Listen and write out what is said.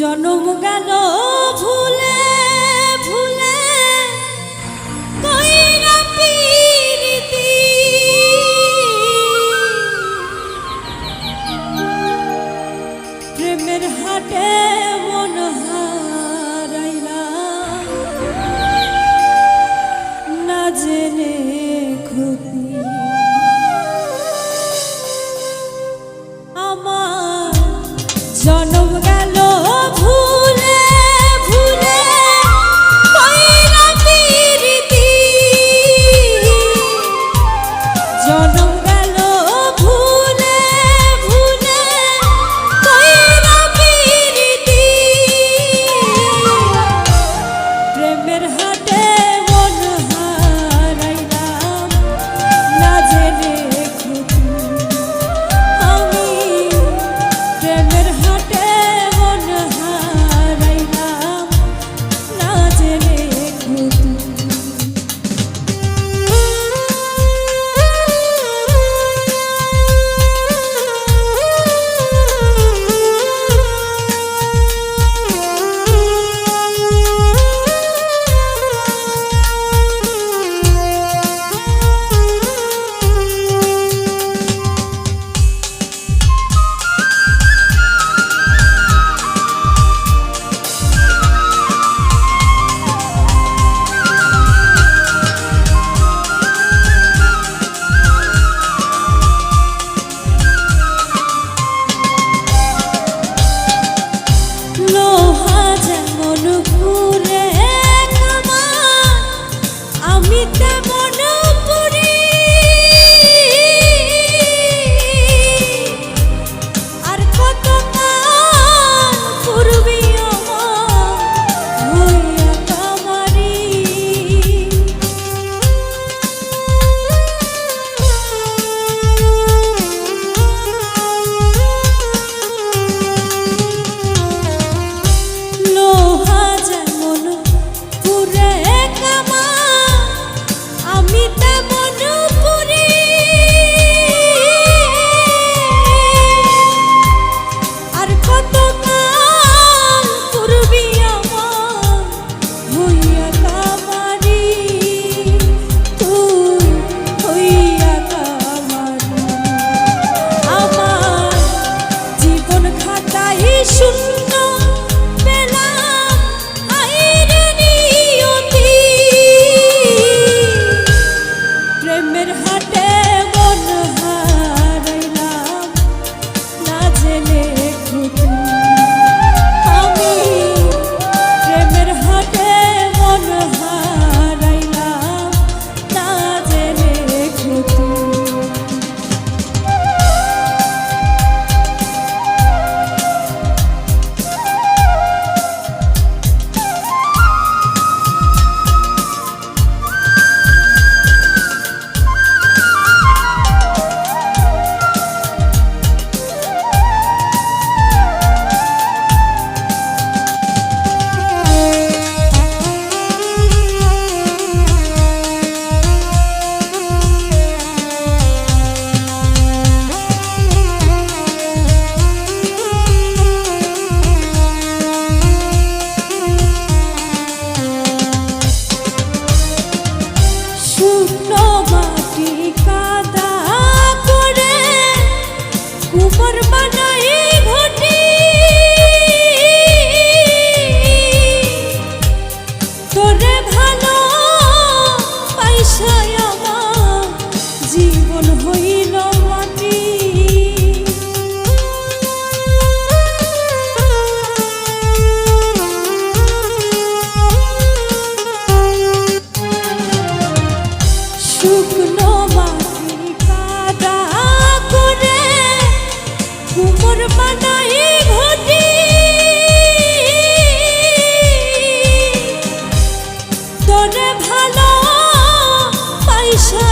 জনম গেল ভুলে John করে ভালো পয়সায় আমার জীবন হইল মাটি। সুখ করে ভালো পয়সা